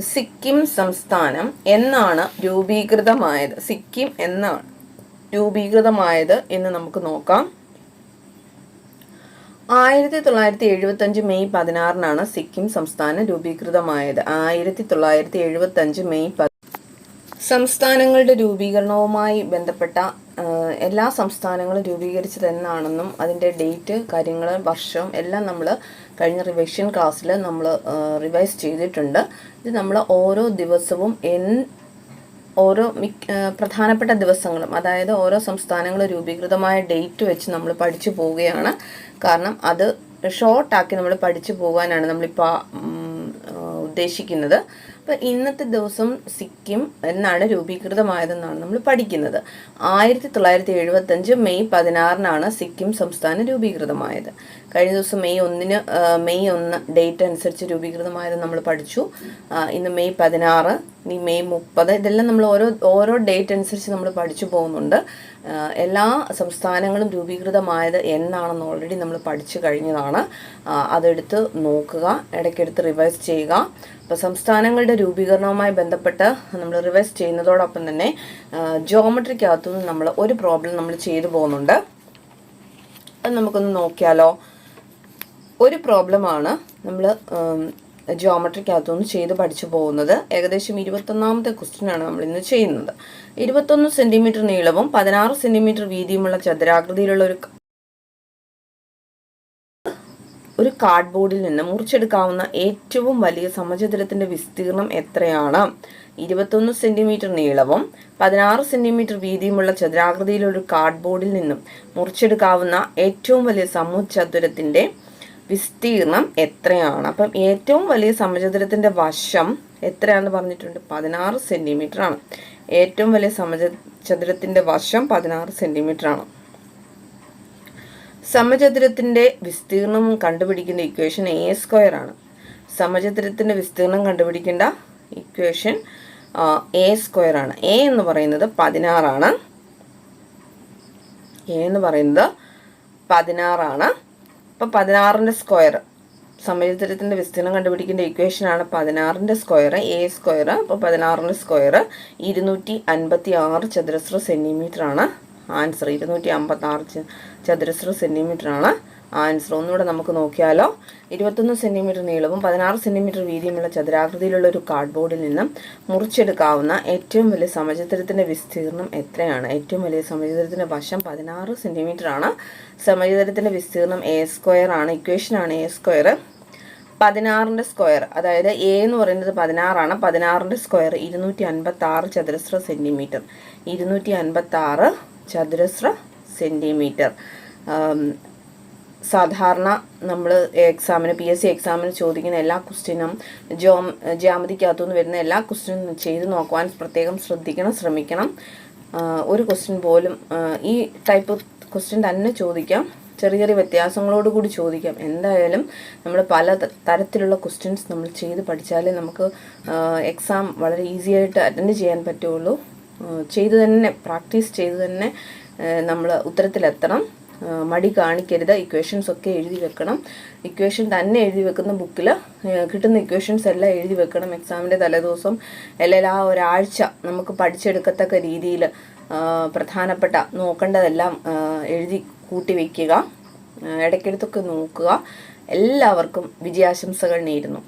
സിക്കിം സംസ്ഥാനം എന്നാണ് രൂപീകൃതമായത്. സിക്കിം എന്നാണ് രൂപീകൃതമായത് എന്ന് നമുക്ക് നോക്കാം. ആയിരത്തി തൊള്ളായിരത്തി എഴുപത്തി അഞ്ച് മെയ് പതിനാറിനാണ് സിക്കിം സംസ്ഥാനം രൂപീകൃതമായത്. ആയിരത്തി തൊള്ളായിരത്തി എഴുപത്തി അഞ്ച് മെയ് സംസ്ഥാനങ്ങളുടെ രൂപീകരണവുമായി ബന്ധപ്പെട്ട എല്ലാ സംസ്ഥാനങ്ങളും രൂപീകരിച്ചത് എന്നാണെന്നും അതിന്റെ ഡേറ്റ് കാര്യങ്ങൾ വർഷം എല്ലാം നമ്മൾ കഴിഞ്ഞ റിവിഷൻ ക്ലാസ്സിൽ നമ്മൾ റിവൈസ് ചെയ്തിട്ടുണ്ട്. ഇത് നമ്മൾ ഓരോ ദിവസവും എൻ ഓരോ മിക്ക പ്രധാനപ്പെട്ട ദിവസങ്ങളും അതായത് ഓരോ സംസ്ഥാനങ്ങൾ രൂപീകൃതമായ ഡേറ്റ് വെച്ച് നമ്മൾ പഠിച്ചു പോവുകയാണ്. കാരണം അത് ഷോർട്ടാക്കി നമ്മൾ പഠിച്ചു പോകാനാണ് നമ്മളിപ്പോൾ ഉദ്ദേശിക്കുന്നത്. അപ്പം ഇന്നത്തെ ദിവസം സിക്കിം എന്നാണ് രൂപീകൃതമായതെന്നാണ് നമ്മൾ പഠിക്കുന്നത്. ആയിരത്തി തൊള്ളായിരത്തി എഴുപത്തഞ്ച് മെയ് പതിനാറിനാണ് സിക്കിം സംസ്ഥാനം രൂപീകൃതമായത്. കഴിഞ്ഞ ദിവസം മെയ് ഒന്നിന് മെയ് ഒന്ന് ഡേറ്റ് അനുസരിച്ച് രൂപീകൃതമായത് നമ്മൾ പഠിച്ചു. ഇന്ന് മെയ് പതിനാറ് ഇനി മെയ് മുപ്പത് ഇതെല്ലാം നമ്മൾ ഓരോ ഓരോ ഡേറ്റ് അനുസരിച്ച് നമ്മൾ പഠിച്ചു പോകുന്നുണ്ട്. എല്ലാ സംസ്ഥാനങ്ങളും രൂപീകൃതമായത് എന്നാണെന്ന് ഓൾറെഡി നമ്മൾ പഠിച്ചു കഴിഞ്ഞതാണ്. അതെടുത്ത് നോക്കുക ഇടയ്ക്കെടുത്ത് റിവൈസ് ചെയ്യുക. അപ്പോൾ സംസ്ഥാനങ്ങളുടെ രൂപീകരണവുമായി ബന്ധപ്പെട്ട് നമ്മൾ റിവൈസ് ചെയ്യുന്നതോടൊപ്പം തന്നെ ജോമെട്രിക്കകത്തുനിന്ന് നമ്മൾ ഒരു പ്രോബ്ലം നമ്മൾ ചെയ്തു പോകുന്നുണ്ട്. അത് നമുക്കൊന്ന് നോക്കിയാലോ? ഒരു പ്രോബ്ലമാണ് നമ്മൾ ജോമെട്രിക്കകത്തുനിന്ന് ചെയ്ത് പഠിച്ചു പോകുന്നത് ഏകദേശം ഇരുപത്തൊന്നാമത്തെ ക്വസ്റ്റ്യനാണ് നമ്മൾ ഇന്ന് ചെയ്യുന്നത്. ഇരുപത്തൊന്ന് സെന്റിമീറ്റർ നീളവും പതിനാറ് സെന്റിമീറ്റർ വീതിയുമുള്ള ചതുരാകൃതിയിലുള്ള ഒരു ഒരു കാർഡ്ബോർഡിൽ നിന്ന് മുറിച്ചെടുക്കാവുന്ന ഏറ്റവും വലിയ സമചതുരത്തിന്റെ വിസ്തീർണം എത്രയാണ്? ഇരുപത്തൊന്ന് സെന്റിമീറ്റർ നീളവും പതിനാറ് സെന്റിമീറ്റർ വീതിയുമുള്ള ചതുരാകൃതിയിലുള്ള ഒരു കാർഡ്ബോർഡിൽ നിന്നും മുറിച്ചെടുക്കാവുന്ന ഏറ്റവും വലിയ സമചതുരത്തിന്റെ വിസ്തീർണം എത്രയാണ്? അപ്പം ഏറ്റവും വലിയ സമചതുരത്തിന്റെ വശം എത്രയാണെന്ന് പറഞ്ഞിട്ടുണ്ട്? പതിനാറ് സെന്റിമീറ്റർ ആണ് ഏറ്റവും വലിയ സമച ചതുരത്തിന്റെ വശം പതിനാറ് സെന്റിമീറ്റർ ആണ് സമചതുരത്തിന്റെ വിസ്തീർണം കണ്ടുപിടിക്കുന്ന ഇക്വേഷൻ എ സ്ക്വയർ ആണ്. സമചതുരത്തിന്റെ വിസ്തീർണം കണ്ടുപിടിക്കേണ്ട ഇക്വേഷൻ എ സ്ക്വയർ ആണ്. എ എന്ന് പറയുന്നത് പതിനാറാണ്. എ എന്ന് പറയുന്നത് പതിനാറാണ്. അപ്പം പതിനാറിന്റെ സ്ക്വയർ സമചതുരത്തിന്റെ വിസ്തീർണം കണ്ടുപിടിക്കേണ്ട ഇക്വേഷനാണ് പതിനാറിന്റെ സ്ക്വയർ എ സ്ക്വയർ അപ്പോൾ പതിനാറിന്റെ സ്ക്വയർ ഇരുന്നൂറ്റി അൻപത്തി ആറ് ചതുരശ്ര സെന്റിമീറ്റർ ആണ്. ആൻസർ ഇരുന്നൂറ്റി അമ്പത്തി ആറ് ചതുരശ്ര സെന്റിമീറ്റർ ആണ്. ആൻസർ ഒന്നുകൂടെ നമുക്ക് നോക്കിയാലോ. ഇരുപത്തൊന്ന് സെന്റിമീറ്റർ നീളവും പതിനാറ് സെന്റിമീറ്റർ വീതിയുമുള്ള ചതുരാകൃതിയിലുള്ള ഒരു കാർഡ്ബോർഡിൽ നിന്നും മുറിച്ചെടുക്കാവുന്ന ഏറ്റവും വലിയ സമചിത്രത്തിന്റെ വിസ്തീർണം എത്രയാണ്? ഏറ്റവും വലിയ സമചിത്രത്തിന്റെ വശം പതിനാറ് സെന്റിമീറ്റർ ആണ്. സമചിത്രത്തിന്റെ വിസ്തീർണം എ സ്ക്വയർ ആണ്. ഇക്വേഷൻ ആണ് എ സ്ക്വയർ പതിനാറിന്റെ സ്ക്വയർ അതായത് എ എന്ന് പറയുന്നത് പതിനാറാണ്. പതിനാറിന്റെ സ്ക്വയർ ഇരുന്നൂറ്റി അൻപത്തി ആറ് ചതുരശ്ര സെന്റിമീറ്റർ ഇരുന്നൂറ്റി അൻപത്തി ആറ് ചതുരശ്ര സെന്റിമീറ്റർ സാധാരണ നമ്മൾ എക്സാമിന് പി എസ് സി എക്സാമിന് ചോദിക്കുന്ന എല്ലാ ക്വസ്റ്റ്യനും ജോ ജ്യാമതിക്കകത്തുനിന്ന് വരുന്ന എല്ലാ ക്വസ്റ്റ്യനും ചെയ്ത് നോക്കുവാൻ പ്രത്യേകം ശ്രദ്ധിക്കണം ശ്രമിക്കണം. ഒരു ക്വസ്റ്റ്യൻ പോലും ഈ ടൈപ്പ് ക്വസ്റ്റ്യൻ തന്നെ ചോദിക്കാം. ചെറിയ ചെറിയ വ്യത്യാസങ്ങളോട് കൂടി ചോദിക്കാം. എന്തായാലും നമ്മൾ പല തരത്തിലുള്ള ക്വസ്റ്റ്യൻസ് നമ്മൾ ചെയ്ത് പഠിച്ചാലേ നമുക്ക് എക്സാം വളരെ ഈസി ആയിട്ട് അറ്റൻഡ് ചെയ്യാൻ പറ്റുള്ളൂ. ചെയ്തു തന്നെ പ്രാക്ടീസ് ചെയ്തു തന്നെ നമ്മൾ ഉത്തരത്തിലെത്തണം. മടി കാണിക്കരുത്. ഇക്വേഷൻസ് ഒക്കെ എഴുതി വെക്കണം. ഇക്വേഷൻ തന്നെ എഴുതി വെക്കുന്ന ബുക്കിൽ കിട്ടുന്ന ഇക്വേഷൻസ് എല്ലാം എഴുതി വെക്കണം എക്സാമിന്റെ തലേദിവസം. അല്ലെങ്കിൽ ആ ഒരാഴ്ച നമുക്ക് പഠിച്ചെടുക്കത്തക്ക രീതിയിൽ പ്രധാനപ്പെട്ട നോക്കേണ്ടതെല്ലാം എഴുതി കൂട്ടി വയ്ക്കുക ഇടയ്ക്കിടത്തൊക്കെ നോക്കുക. എല്ലാവർക്കും വിജയാശംസകൾ നേരുന്നു.